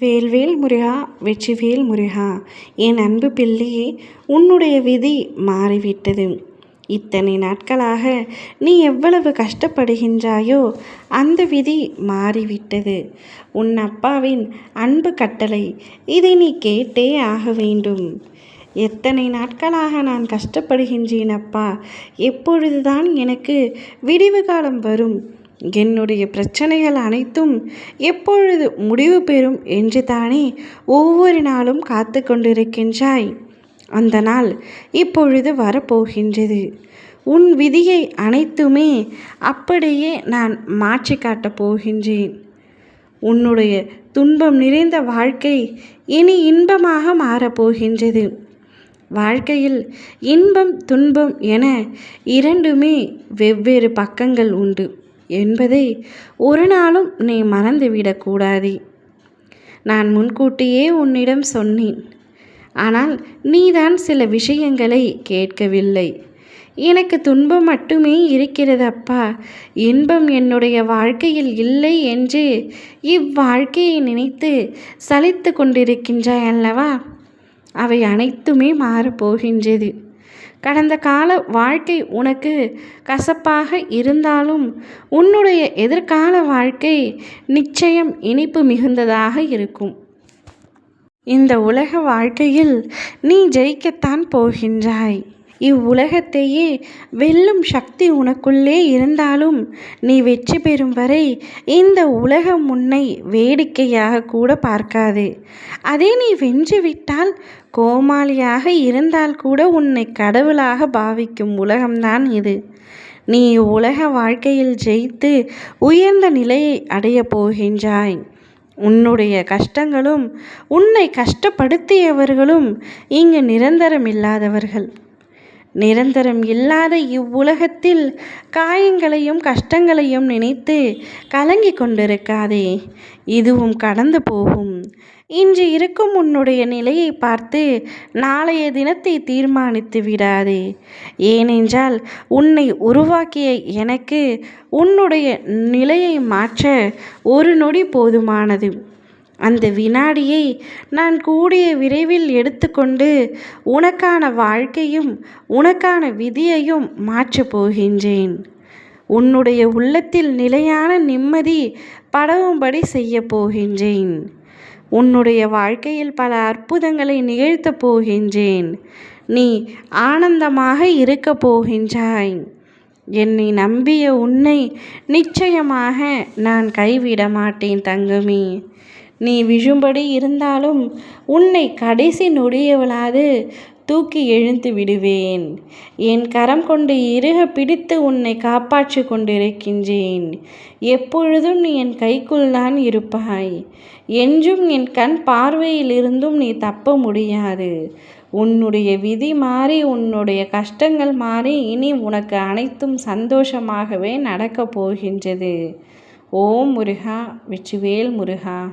வேல்வேல் முருகா வெற்றிவேல் முருகா என் அன்பு பிள்ளையே உன்னுடைய விதி மாறிவிட்டது. இத்தனை நாட்களாக நீ எவ்வளவு கஷ்டப்படுகின்றாயோ அந்த விதி மாறிவிட்டது. உன் அப்பாவின் அன்பு கட்டளை இதை நீ கேட்டே ஆக வேண்டும். எத்தனை நாட்களாக நான் கஷ்டப்படுகின்றேன் அப்பா எப்பொழுதுதான் எனக்கு விடிவு காலம் வரும். என்னுடைய பிரச்சனைகள் அனைத்தும் எப்பொழுது முடிவு பெறும் என்று தானே ஒவ்வொரு நாளும் காத்து கொண்டிருக்கின்றாய். அந்த நாள் இப்பொழுது வரப்போகின்றது. உன் விதியை அனைத்துமே அப்படியே நான் மாற்றி காட்டப் போகின்றேன். உன்னுடைய துன்பம் நிறைந்த வாழ்க்கை இனி இன்பமாக மாறப்போகின்றது வாழ்க்கையில் இன்பம் துன்பம் என இரண்டுமே வெவ்வேறு பக்கங்கள் உண்டு. என்பதை ஒரு நாளும் நீ மறந்துவிடக்கூடாது நான் முன்கூட்டியே உன்னிடம் சொன்னேன். ஆனால் நீதான் சில விஷயங்களை கேட்கவில்லை. எனக்கு துன்பம் மட்டுமே இருக்கிறது அப்பா. இன்பம் என்னுடைய வாழ்க்கையில் இல்லை என்று இவ்வாழ்க்கையை நினைத்து சலித்து கொண்டிருக்கின்றாய் அல்லவா? அவை அனைத்துமே மாறப்போகின்றது கடந்த கால வாழ்க்கை உனக்கு கசப்பாக இருந்தாலும் உன்னுடைய எதிர்கால வாழ்க்கை நிச்சயம் இனிப்பு மிகுந்ததாக இருக்கும். இந்த உலக வாழ்க்கையில் நீ ஜெயிக்கத்தான் போகின்றாய். இவ்வுலகத்தையே வெல்லும் சக்தி உனக்குள்ளே இருந்தாலும் நீ வெற்றி பெறும் வரை இந்த உலகம் உன்னை வேடிக்கையாக கூட பார்க்காது. அதே நீ வென்றுவிட்டால் கோமாளியாக இருந்தால் கூட உன்னை கடவுளாக பாவிக்கும் உலகம்தான் இது. நீ உலக வாழ்க்கையில் ஜெயித்து உயர்ந்த நிலையை அடையப் போகின்றாய். உன்னுடைய கஷ்டங்களும் உன்னை கஷ்டப்படுத்தியவர்களும் இங்கு நிரந்தரம் இல்லாதவர்கள். நிரந்தரம் இல்லாத இவ்வுலகத்தில் காயங்களையும் கஷ்டங்களையும் நினைத்து கலங்கி கொண்டிருக்காதே. இதுவும் கடந்து போகும். இன்று இருக்கும் உன்னுடைய நிலையை பார்த்து நாளைய தினத்தை தீர்மானித்து விடாதே. ஏனென்றால் உன்னை உருவாக்கிய எனக்கு உன்னுடைய நிலையை மாற்ற ஒரு நொடி போதுமானது. அந்த வினாடியை நான் கூடிய விரைவில் எடுத்துக்கொண்டு உனக்கான வாழ்க்கையும் உனக்கான விதியையும் மாற்றப் போகின்றேன். உன்னுடைய உள்ளத்தில் நிலையான நிம்மதி படவும்படி செய்ய போகின்றேன். உன்னுடைய வாழ்க்கையில் பல அற்புதங்களை நிகழ்த்தப் போகின்றேன். நீ ஆனந்தமாக இருக்கப் போகின்றாய். என்னை நம்பிய உன்னை நிச்சயமாக நான் கைவிட மாட்டேன் தங்கமே. நீ விழும்படி இருந்தாலும் உன்னை கடைசி நொடியவளாது தூக்கி எழுந்து விடுவேன். என் கரம் கொண்டு இறுக பிடித்து உன்னை காப்பாற்றி கொண்டிருக்கின்றேன். எப்பொழுதும் நீ என் கைக்குள் தான் இருப்பாய். என்றும் என் கண் பார்வையிலிருந்தும் நீ தப்ப முடியாது. உன்னுடைய விதி மாறி உன்னுடைய கஷ்டங்கள் மாறி இனி உனக்கு அனைத்தும் சந்தோஷமாகவே நடக்கப் போகின்றது. ஓம் முருகா வெற்றிவேல் முருகா.